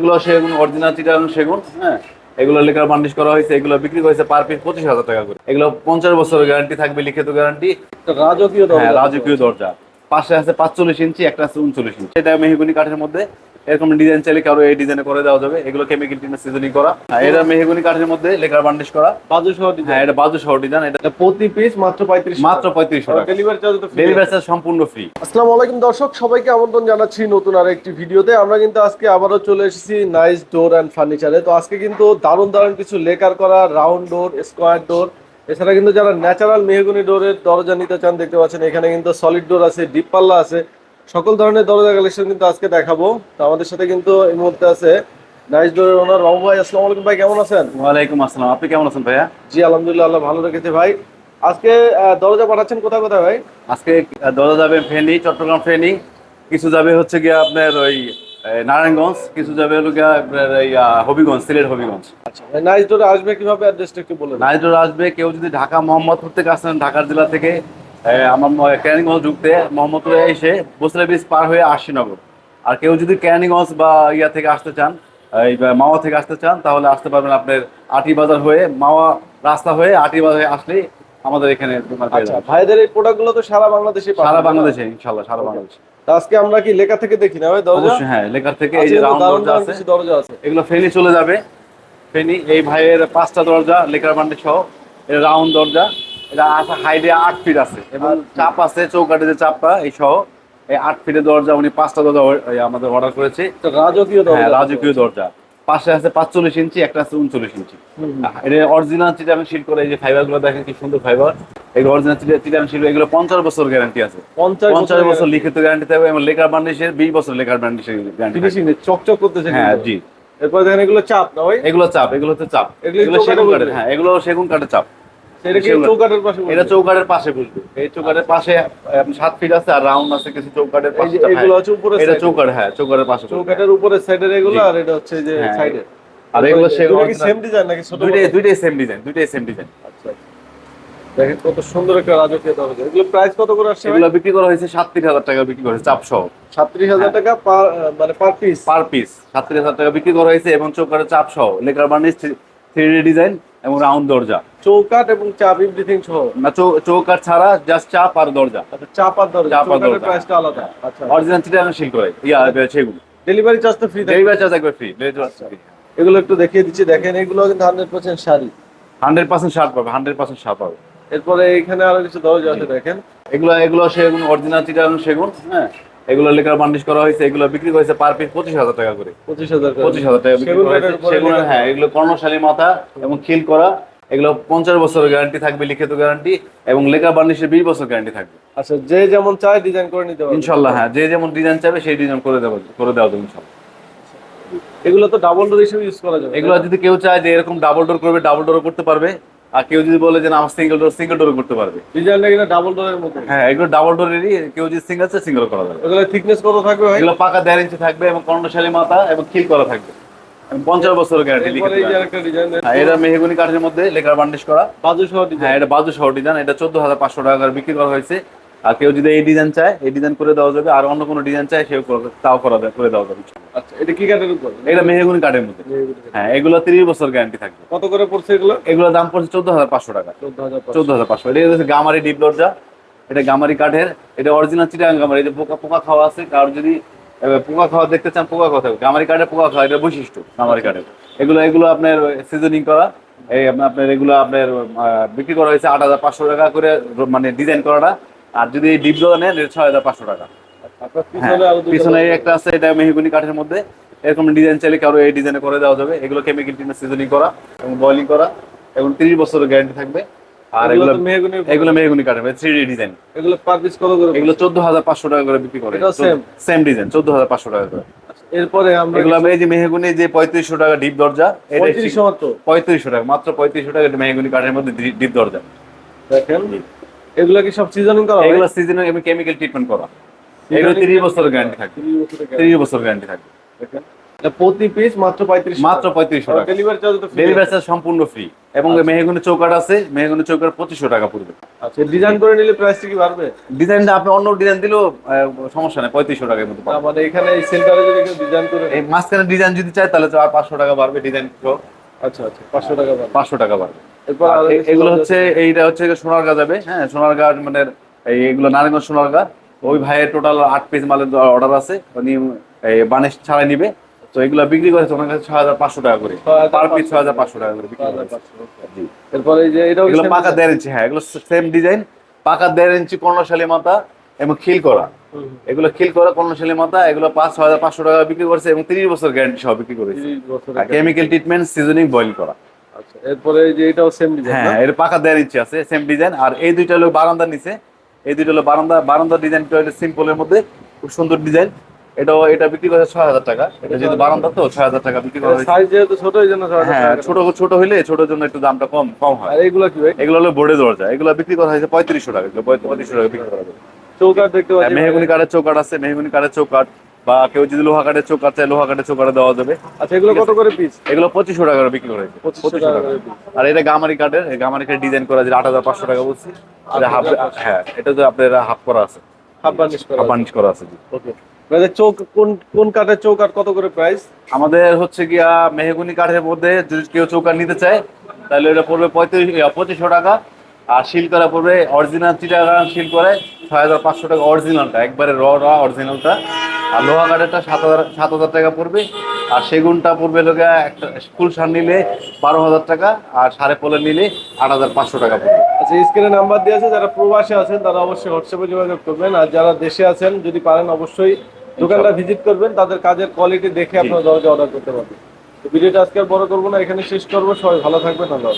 এগুলো সেগুন অরিজিনাল চিটাং সেগুন হ্যাঁ? এগুলো লেখার বান্ডিশ করা হয়েছে এগুলো বিক্রি করেছে পার পিস পঁচিশ হাজার টাকা করে। এগুলো পঞ্চাশ বছরের গ্যারান্টি থাকবে লিখিত গ্যারান্টি রাজকীয় হ্যাঁ রাজকীয় দরজা। পাশে আছে পাঁচচল্লিশ ইঞ্চি একটা আছে উনচল্লিশ ইঞ্চি। এটা মেহগুনি কাঠের মধ্যে। এরকম ডিজাইন চাইলে কারও এই ডিজাইনে করে দেওয়া যাবে। এগুলো কেমিক্যাল টিনের সিজনিং করা। আর এটা মেহগুনি কাঠের মধ্যে লেখার বান্ডিশ করা। বাজু সহ হ্যাঁ এটা বাজু শহর ডিজাইন এটা প্রতি পিস মাত্র পঁয়ত্রিশ মাত্র পঁয়ত্রিশশো টাকা। ডেলিভারি চার্জ তো। ডেলিভারি চার্জ সম্পূর্ণ ফ্রি আসসালামু আলাইকুম দর্শক সবাইকে আমন্ত্রণ জানাচ্ছি নতুন আর একটি ভিডিওতে। আমরা কিন্তু আজকে আবারও চলে এসেছি নাইস ডোর অ্যান্ড ফার্নিচারে তো আজকে কিন্তু দারুণ দারুণ কিছু লেকার করা রাউন্ড ডোর স্কোয়ার ডোর এছাড়া কিন্তু যারা ন্যাচারাল মেহগুনি ডোরের দরজা নিতে চান দেখতে পাচ্ছেন এখানে কিন্তু সলিড ডোর আছে ডিপ পাল্লা আছে। সকল ধরনের দরজা কালেকশন কিন্তু আজকে দেখাবো। তো আমাদের সাথে কিন্তু এই মুহূর্তে আছে নাইস ডোরের ওনার বাবু ভাই আসসালামু আলাইকুম ভাই কেমন আছেন? ওয়ালাইকুম আসসালাম। আপনি কেমন আছেন ভাইয়া? জি আলহামদুলিল্লাহ আল্লাহ ভালো রেখেছে ভাই। আজকে দরজা পাঠাচ্ছেন কোথায় কোথায় ভাই? আজকে দরজা যাবে ফেনী চট্টগ্রাম ফেনী। কিছু যাবে হচ্ছে গিয়ে আপনার ওই নারায়ণগঞ্জ কিছু যাবে হলো গিয়ে আপনার এই হবিগঞ্জ সিলেট হবিগঞ্জ। আচ্ছা নাইস ডোরে আসবে কীভাবে? অ্যাড্রেসটা একটু বলে দেন। নাইজর আসবে কেউ যদি ঢাকা মোহাম্মদপুর থেকে আসেন ঢাকার জেলা থেকে আমার কেরানীগঞ্জ ঢুকতে মোহাম্মদপুরে এসে বসলে ব্রিজ পার হয়ে আশিনগর আর কেউ যদি কেরানীগঞ্জ বা ইয়া থেকে আসতে চান এই মাওয়া থেকে আসতে চান তাহলে আসতে পারবেন আপনার আটি বাজার হয়ে মাওয়া রাস্তা হয়ে আটি বাজার আসলেই আমাদের এখানে আচ্ছা। ভাইদের এই প্রোডাক্টগুলো তো সারা বাংলাদেশে সারা বাংলাদেশে ইনশাল্লাহ সারা বাংলাদেশে। আজকে আমরা কি লেখা থেকে দেখি না ভাই? দরজা? হ্যাঁ লেখার থেকে এই যে রাউন্ড দরজা আছে। দরজা আছে। এগুলো ফেনি চলে যাবে। ফেনি এই ভাইয়ের পাঁচটা দরজা লেকার বান্ডে সহ রাউন্ড দরজা। এটা হাইডে আট ফিট আছে এবং চাপ আছে চৌকাঠে যে চাপটা এই সহ এই আট ফিটের দরজা উনি পাঁচটা দরজা আমাদের অর্ডার করেছে। রাজকীয় হ্যাঁ রাজকীয় দরজা। পাশে আছে পাঁচচল্লিশ ইঞ্চি একটা আছে উনচল্লিশ ইঞ্চি। এটা অরিজিনাল চিটাং শিট করে এই যে ফাইবারগুলো দেখেন কি সুন্দর ফাইবার এগুলো অরিজিনাল চিটাং শিট এগুলো পঞ্চাশ বছর গ্যারান্টি আছে। পঞ্চাশ বছর লিখিত গ্যারান্টি থাকবে এবং লেকার বান্ডিশের বিশ বছর লেকার বান্ডিশের গ্যারান্টি চকচক করতেছে হ্যাঁ জি। এরপর দেখেন এগুলো চাপ না ভাই? এগুলো চাপ এগুলো হচ্ছে চাপ। এগুলো সেগুন কাঠের হ্যাঁ এগুলো সেগুন কাঠের চাপ। এটা চৌকাঠের পাশে বসবে? এই সাত ফিট আছে আর রাউন্ড আছে কিছু চৌকাঠের পাশে। এগুলো হচ্ছে উপরে এটা হ্যাঁ চৌকাঠের পাশে বসবে। উপরে সাইডের এগুলো আর এটা হচ্ছে যে হ্যাঁ। আর এগুলো সেগুন সেম ডিজাইন নাকি ছোট দুইটাই দুইটাই সেম ডিজাইন দুইটাই সেম ডিজাইন আচ্ছা আচ্ছা। দেখেন কত সুন্দর একটা রাজকীয় দরজা এগুলো প্রাইস কত করে আসছে এগুলো বিক্রি করা হয়েছে সাতত্রিশ হাজার টাকা বিক্রি করেছে চাপ সহ হাজার টাকা পার মানে পার পিস পার পিস সাতত্রিশ হাজার টাকা বিক্রি করা হয়েছে এবং চৌকাঠের চাপ সহ লেকার বার্নিশ থ্রি ডিজাইন এবং রাউন্ড দরজা। চৌকাঠ এবং চাপ এভরিথিং সহ। না চৌ- চৌকাঠ ছাড়া জাস্ট চাপ আর দরজা। আচ্ছা চাপ আর দরজা। চাপ আর দরজা। প্রাইসটা আলাদা। আচ্ছা। অরিজিনাল চিটাগাং শিল করে। ইয়া সেগুলো। ডেলিভারি চার্জ তো ফ্রি ডেলিভারি চার্জ একবার ফ্রি এগুলো একটু দেখিয়ে দিচ্ছি। দেখেন এগুলো কিন্তু hundred percent sari. Hundred percent shirt পাবে হান্ড্রেড পার্সেন্ট শার্ট পাবে। এরপরে এখানে আরও কিছু দরজা আছে দেখেন। এগুলো এগুলো সেগুন অরিজিনাল চিটাগাং সেগুন হ্যাঁ। এগুলো লেকার বান্ডিশ করা হয়েছে এগুলো বিক্রি করেছে পার পিস পঁচিশ হাজার টাকা করে। পঁচিশ হাজার। পঁচিশ হাজার টাকা বিক্রি হয়েছে। লেখা হ্যাঁ এগুলো কর্ণশালী মাথা এবং খিল করা। এগুলো পঞ্চাশ বছরের গ্যারান্টি থাকবে লিখিত গ্যারান্টি এবং লেকার বান্ডিশের বিশ বছর গ্যারান্টি থাকবে। আচ্ছা যে যেমন চায় ডিজাইন করে নিতে পারবে। ইনশাল্লাহ হ্যাঁ যে যেমন ডিজাইন চাবে সেই ডিজাইন করে দেবো করে দেওয়া যাবে ইনশাল্লাহ। এগুলো তো ডাবল ডোর হিসেবে ইউজ করা যাবে এগুলো যদি কেউ চায় যে এরকম ডাবল ডোর করবে ডাবল ডোরও করতে পারবে। আর কেউ যদি বলে যে আমার সিঙ্গেল ডোর সিঙ্গেল ডোর করতে পারবে। ডিজাইনটা ডাবল ডোরের মতো। হ্যাঁ এগুলো ডাবল ডোরেরই কেউ যদি সিঙ্গেল আছে সিঙ্গেল করা যাবে। এগুলো থিকনেস কত থাকবে এগুলো পাকা দেড় ইঞ্চি থাকবে এবং কর্ণশালী মাথা এবং খিল করা থাকবে। পঞ্চাশ বছরের গ্যারান্টি লিখে হ্যাঁ এটা মেহগুনি কাঠের মধ্যে লেকার বান্ডিশ করা। বাজু সহ হ্যাঁ ডিজাইন এটা বাজু শহর ডিজাইন এটা চোদ্দ হাজার পাঁচশো টাকা করে বিক্রি করা হয়েছে। আর কেউ যদি এই ডিজাইন চায় এই ডিজাইন করে দেওয়া যাবে আর অন্য কোনো ডিজাইন চায় সেও করে- তাও করা করে দেওয়া যাবে। আচ্ছা এটা কি কাঠের উপর? এটা মেহগুনি কাঠের মধ্যে। হ্যাঁ এগুলো তিরিশ বছর গ্যারান্টি থাকবে। কত করে পড়ছে এগুলো? এগুলোর দাম পড়ছে চোদ্দ হাজার পাঁচশো টাকা। চোদ্দ হাজার পাঁচশো। এটা হচ্ছে গামারি ডিপ এটা গামারি কাঠের। এটা অরিজিনাল চিটাগাং গামারি। যে পোকা পোকা খাওয়া আছে কারোর যদি পোকা খাওয়া দেখতে চান পোকা খাওয়া থাকবে। গামারি কাঠের পোকা খাওয়া এটা বৈশিষ্ট্য গামারি কাঠের। এগুলো এগুলো আপনার সিজনিং করা। এই আপনার এগুলো আপনার বিক্রি করা হয়েছে আট হাজার পাঁচশো টাকা করে মানে ডিজাইন করাটা। আর যদি এই ডিপ দরজা নেন এটা ছয় হাজার পাঁচশো টাকা। হ্যাঁ পিছনে এই একটা আছে। এটা মেহগুনি কাঠের মধ্যে। এরকম ডিজাইন চাইলে কারও এই ডিজাইনে করে দেওয়া যাবে। এগুলো কেমিক্যাল টিনের সিজনিং করা এবং বয়লিং করা এবং তিরিশ বছরের গ্যারান্টি থাকবে। আর এগুলো মেহগনির এগুলো মেহগুনি কাঠের থ্রি ডি ডিজাইন এগুলো পার পিস কত করে এগুলো চোদ্দ হাজার পাঁচশো টাকা করে বিক্রি করে। সেম ডিজাইন চোদ্দ হাজার পাঁচশো টাকা করে। এরপরে আমরা এগুলো এই যে মেহগুনি যে পঁয়ত্রিশশো টাকা ডিপ দরজা পঁয়ত্রিশশো মাত্র? পঁয়ত্রিশশো টাকা মাত্র পঁয়ত্রিশশো টাকা মেহগুনি কাঠের মধ্যে ডিপ দরজা। দেখেন। এগুলো কি সব সিজনিং করা এগুলো সিজনে আমি কেমিক্যাল ট্রিটমেন্ট করা। এগুলো তিরিশ বছরের গ্যারান্টি থাকবে 30 বছরের বছর গ্যারান্টি থাকবে প্রতি পিস মাত্র পঁয়ত্রিশ মাত্র পঁয়ত্রিশশো টাকা। ডেলিভারি চার্জ তো। ডেলিভারি চার্জ সম্পূর্ণ ফ্রি এবং মেহগুনি চৌকাট আছে মেহগুনি চৌকাট পঁচিশশো টাকা পড়বে। আচ্ছা ডিজাইন করে নিলে প্রাইসটা কি বাড়বে? ডিজাইনটা আপনি অন্য ডিজাইন দিলেও সমস্যা নেই পঁয়ত্রিশশো টাকার মধ্যে পাবেন। মানে এখানে এই সেন্টারে যদি কেউ ডিজাইন করে এই মাঝখানে ডিজাইন যদি চায় তাহলে তো আর পাঁচশো টাকা বাড়বে ডিজাইন আচ্ছা আচ্ছা পাঁচশো টাকা বাড়বে। পাঁচশো টাকা বাড়বে। এগুলো হচ্ছে এইটা হচ্ছে সোনারগা যাবে হ্যাঁ সোনারগা মানে এই এগুলো নারায়ণগঞ্জ সোনারগা ওই ভাইয়ের টোটাল আট পিস মালের অর্ডার আছে উনি এই বানিশ ছাড়াই নিবে। তো এগুলো বিক্রি করেছে ওনার কাছে ছয় হাজার পাঁচশো টাকা করে। পার পিস ছয় হাজার পাঁচশো টাকা করে বিক্রি জি। এরপরে যে এটাও এগুলো পাকা দেড় ইঞ্চি হ্যাঁ এগুলো সেম ডিজাইন পাকা দেড় ইঞ্চি কর্ণশালী মাথা এবং খিল করা। এগুলো খিল করা কর্ণশালী মাথা এগুলো পাঁচ হাজার পাঁচশো টাকা বিক্রি করেছে এবং তিরিশ বছর গ্যারান্টি সহ বিক্রি করেছে। 30 কেমিক্যাল ট্রিটমেন্ট সিজনিং বয়েল করা। আচ্ছা এরপরে যে এটাও সেম ডিজাইন হ্যাঁ এর পাকা দেড় ইঞ্চি আছে সেম ডিজাইন আর এই দুইটা হলো বারান্দার নিচে। এই দুইটা হলো বারান্দা। বারান্দার ডিজাইনটা হলো সিম্পলের মধ্যে খুব সুন্দর ডিজাইন এটাও এটা বিক্রি করে ছয় হাজার টাকা। এটা যেহেতু বারান্দা তো ছয় হাজার টাকা বিক্রি করা সাইজ যেহেতু ছোট এই জন্য হ্যাঁ ছোট ছোট হইলে ছোটর জন্য একটু দামটা কম কম হয়। আর এইগুলো কি এগুলো হলো বোর্ডে দরজা। এগুলো বিক্রি করা হয়েছে পঁয়ত্রিশশো টাকা। পঁয়ত্রিশশো টাকা বিক্রি করা যাবে চৌকাট দেখতে পাচ্ছি মেহগুনি কাঠের চৌকাট আছে মেহগুনি কাঠের চৌকাট বা কেউ যদি লোহা কাঠের চৌকাট চায় লোহা কাঠের চৌকাটে দেওয়া যাবে। আচ্ছা এগুলো কত করে পিস এগুলো পঁচিশশো টাকা করে বিক্রি করা হয়েছে 2500 পঁচিশশো টাকা। আর এটা গামারি কাঠের গামারি কাঠের ডিজাইন করা যেটা আট হাজার পাঁচশো টাকা বলছি। হাফ হ্যাঁ এটা তো আপনার হাফ করা আছে। হাফ বার্নিশ করা আছে। ওকে চৌক কোন কোন কাঠের চৌকাট কত করে প্রাইস আমাদের হচ্ছে গিয়া মেহগুনি কাঠের মধ্যে যদি কেউ চৌকাট নিতে চায় তাহলে এটা পড়বে পঁয়ত্রিশ পঁচিশশো টাকা। আর শিল করা পড়বে অরিজিনাল চিটাগাং শিল করে ছয় হাজার পাঁচশো টাকা অরিজিনালটা একবারে র র অরিজিনালটা আর লোহা কাঠেরটা সাত হাজার সাত হাজার টাকা পড়বে। আর সেগুনটা পড়বে লোকে একটা ফুল সার নিলে বারো হাজার টাকা আর সাড়ে পোলে নিলে আট হাজার পাঁচশো টাকা পড়বে। আচ্ছা স্ক্রিনে নাম্বার দিয়ে আছে যারা প্রবাসে আছেন তারা অবশ্যই হোয়াটসঅ্যাপে যোগাযোগ করবেন। আর যারা দেশে আছেন যদি পারেন অবশ্যই দোকানটা ভিজিট করবেন তাদের কাজের কোয়ালিটি দেখে আপনারা দরজা অর্ডার করতে পারবেন। ভিডিওটা আজকে আর বড় করব না এখানে শেষ করব। সবাই ভালো থাকবেন আল্লাহ